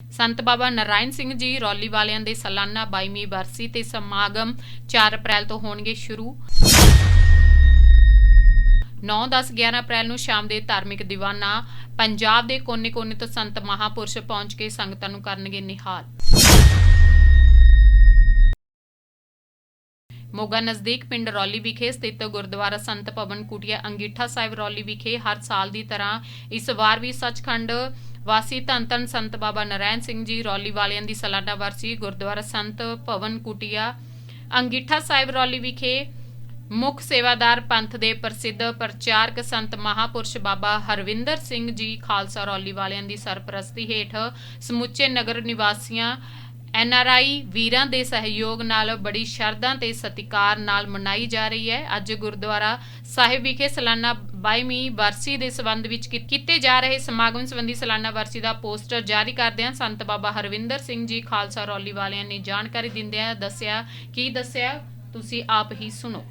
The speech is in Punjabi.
ਸੰਤ ਬਾਬਾ ਨਰਾਇਣ ਸਿੰਘ ਜੀ ਰੌਲੀ ਵਾਲਿਆਂ ਦੇ ਸਾਲਾਨਾ 22ਵੀਂ ਬਰਸੀ ਤੇ ਸਮਾਗਮ 4 ਅਪ੍ਰੈਲ ਤੋਂ ਹੋਣਗੇ ਸ਼ੁਰੂ। 9 10 11 ਅਪ੍ਰੈਲ ਨੂੰ ਸ਼ਾਮ ਦੇ ਧਾਰਮਿਕ ਦੀਵਾਨਾ ਪੰਜਾਬ ਦੇ ਕੋਨੇ-ਕੋਨੇ ਤੋਂ ਸੰਤ ਮਹਾਪੁਰਸ਼ ਪਹੁੰਚ ਕੇ ਸੰਗਤਾਂ ਨੂੰ ਕਰਨਗੇ ਨਿਹਾਲ। ਮੋਗਾ ਨਜ਼ਦੀਕ ਪਿੰਡ ਰੌਲੀ ਵਿਖੇ ਸਥਿਤ ਗੁਰਦੁਆਰਾ ਸੰਤ ਭਵਨ ਕੁਟਿਆ ਅੰਗੀਠਾ ਸਾਹਿਬ ਰੌਲੀ ਵਿਖੇ ਹਰ ਸਾਲ ਦੀ ਤਰ੍ਹਾਂ ਇਸ ਵਾਰ ਵੀ ਸੱਚਖੰਡ ਵਾਸੀ ਧੰਨ ਧੰਨ ਸੰਤ ਬਾਬਾ ਨਰਾਇਣ ਸਿੰਘ ਜੀ ਰੌਲੀ ਵਾਲਿਆਂ ਦੀ ਸਾਲਾਨਾ ਵਰਸੀ ਗੁਰਦੁਆਰਾ ਸੰਤ ਭਵਨ ਕੁਟਿਆ, ਅੰਗੀਠਾ ਸਾਹਿਬ ਰੌਲੀ ਵਿਖੇ ਮੁੱਖ ਸੇਵਾਦਾਰ ਪੰਥ ਦੇ ਪ੍ਰਸਿੱਧ ਪ੍ਰਚਾਰਕ ਸੰਤ ਮਹਾਪੁਰਸ਼ ਬਾਬਾ ਹਰਵਿੰਦਰ ਸਿੰਘ ਜੀ ਖਾਲਸਾ ਰੌਲੀ ਵਾਲਿਆਂ ਦੀ ਸਰਪ੍ਰਸਤੀ ਹੇਠ ਸਮੁੱਚੇ ਨਗਰ ਨਿਵਾਸੀਆਂ ਐਨ ਆਰ ਆਈ ਵੀਰਾਂ ਦੇ ਸਹਿਯੋਗ ਨਾਲ ਬੜੀ ਸ਼ਰਧਾ ਤੇ ਸਤਿਕਾਰ ਨਾਲ ਮਨਾਈ ਜਾ ਰਹੀ ਹੈ। ਅੱਜ ਗੁਰਦੁਆਰਾ ਸਾਹਿਬ ਵਿਖੇ ਸਾਲਾਨਾ 22ਵੀਂ ਵਰਸੀ ਦੇ ਸੰਬੰਧ ਵਿੱਚ ਕੀਤੇ ਜਾ ਰਹੇ ਸਮਾਗਮ ਸੰਬੰਧੀ ਸਾਲਾਨਾ ਵਰਸੀ ਦਾ ਪੋਸਟਰ ਜਾਰੀ ਕਰਦਿਆਂ ਸੰਤ ਬਾਬਾ ਹਰਵਿੰਦਰ ਸਿੰਘ ਜੀ ਖਾਲਸਾ ਰੌਲੀ ਵਾਲਿਆਂ ਨੇ ਜਾਣਕਾਰੀ ਦਿੰਦਿਆਂ ਦੱਸਿਆ। ਕੀ ਦੱਸਿਆ? ਤੁਸੀਂ ਆਪ ਹੀ ਸੁਣੋ।